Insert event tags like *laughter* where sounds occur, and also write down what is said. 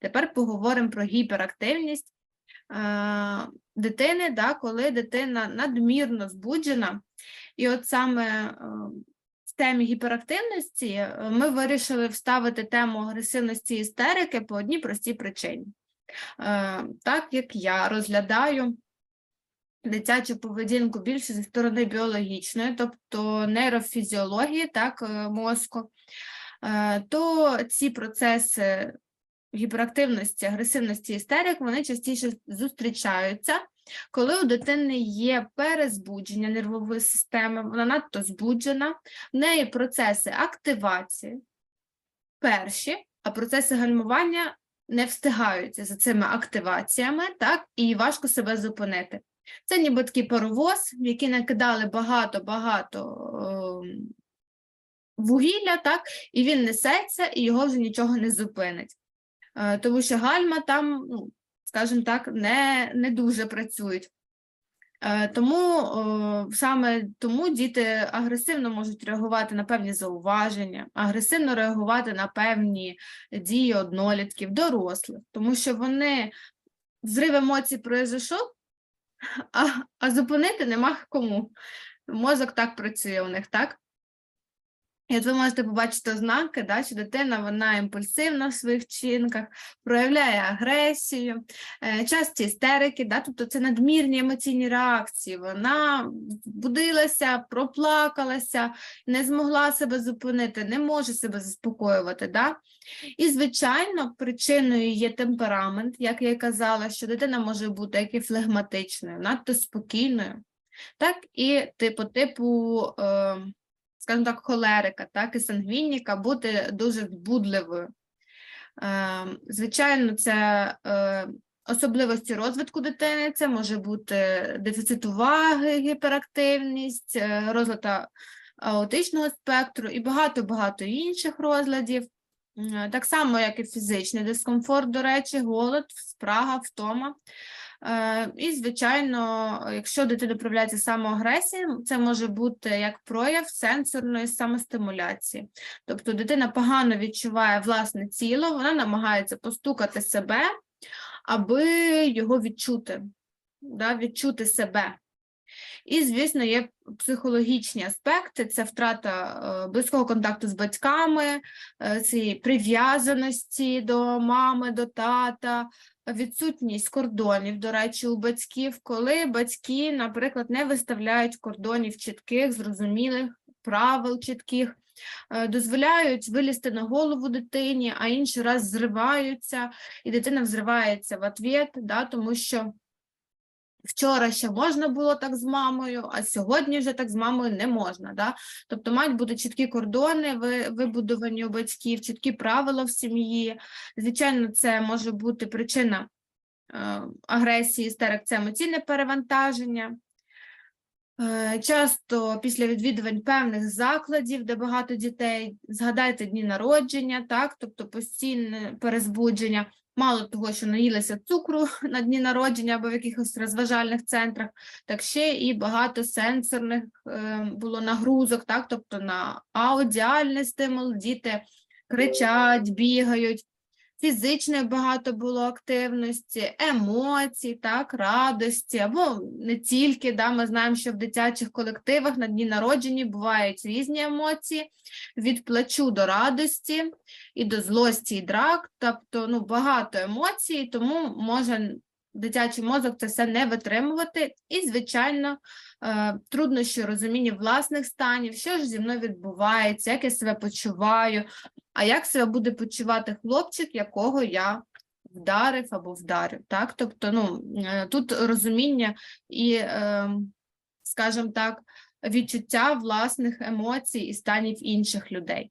Тепер поговоримо про гіперактивність е, дитини, да, коли дитина надмірно збуджена. І от саме е, в темі гіперактивності е, ми вирішили вставити тему агресивності істерики по одній простій причині. Так як я розглядаю дитячу поведінку більше зі сторони біологічної, тобто нейрофізіології, так, мозку, то ці процеси гіперактивності, агресивності істерик, вони частіше зустрічаються, коли у дитини є перезбудження нервової системи, вона надто збуджена, в неї процеси активації перші, а процеси гальмування не встигаються за цими активаціями, так, і важко себе зупинити. Це ніби такий паровоз, в який накидали багато-багато ем, вугілля, так, і він несеться, і його вже нічого не зупинить. Е, Тому що гальма там, ну, скажімо так, не, не дуже працюють. Е, Тому саме тому діти агресивно можуть реагувати на певні зауваження, агресивно реагувати на певні дії однолітків, дорослих, тому що вони взрив емоцій произойшов, а, а зупинити нема кому. Мозок так працює у них, так? От ви можете побачити ознаки, да, що дитина вона імпульсивна в своїх вчинках, проявляє агресію, е, часті істерики, да, тобто це надмірні емоційні реакції. Вона будилася, проплакалася, не змогла себе зупинити, не може себе заспокоювати. Да? І, звичайно, причиною є темперамент, як я і казала, що дитина може бути як і флегматичною, надто спокійною, так і типу типу. Е, скажімо так, холерика, так і сангвініка, бути дуже збудливою. Е, Звичайно, це е, особливості розвитку дитини, це може бути дефіцит уваги, гіперактивність, е, розлад аутичного спектру і багато-багато інших розладів. Так само, як і фізичний дискомфорт, до речі, голод, спрага, втома. Е, І, звичайно, якщо дитина проявляється самоагресія, це може бути як прояв сенсорної самостимуляції. Тобто дитина погано відчуває власне тіло, вона намагається постукати себе, аби його відчути, да, відчути себе. І, звісно, є психологічні аспекти: це втрата е, близького контакту з батьками, е, цієї прив'язаності до мами, до тата, відсутність кордонів, до речі, у батьків, коли батьки, наприклад, не виставляють кордонів чітких, зрозумілих, правил чітких, е, дозволяють вилізти на голову дитині, а інший раз зриваються, і дитина взривається в ответ, да, тому що вчора ще можна було так з мамою, а сьогодні вже так з мамою не можна. Да? Тобто мають бути чіткі кордони ви- вибудовані у батьків, чіткі правила в сім'ї. Звичайно, це може бути причина е, агресії, істерик, це емоційне перевантаження. Е, Часто після відвідувань певних закладів, де багато дітей, згадайте дні народження, так, тобто постійне перезбудження, мало того, що наїлися цукру *laughs* на дні народження або в якихось розважальних центрах, так ще і багато сенсорних е, було нагрузок, так, тобто на аудіальний стимул, діти кричать, бігають. Фізичної багато було активності, емоцій, так, радості, або не тільки. Да, ми знаємо, що в дитячих колективах на дні народження бувають різні емоції, від плачу до радості і до злості і драк, тобто ну, багато емоцій, тому може дитячий мозок це все не витримувати. І, звичайно, е, труднощі у розумінні власних станів, що ж зі мною відбувається, як я себе почуваю, а як себе буде почувати хлопчик, якого я вдарив або вдарив. Так? Тобто, ну, е, тут розуміння і, е, скажімо так, відчуття власних емоцій і станів інших людей.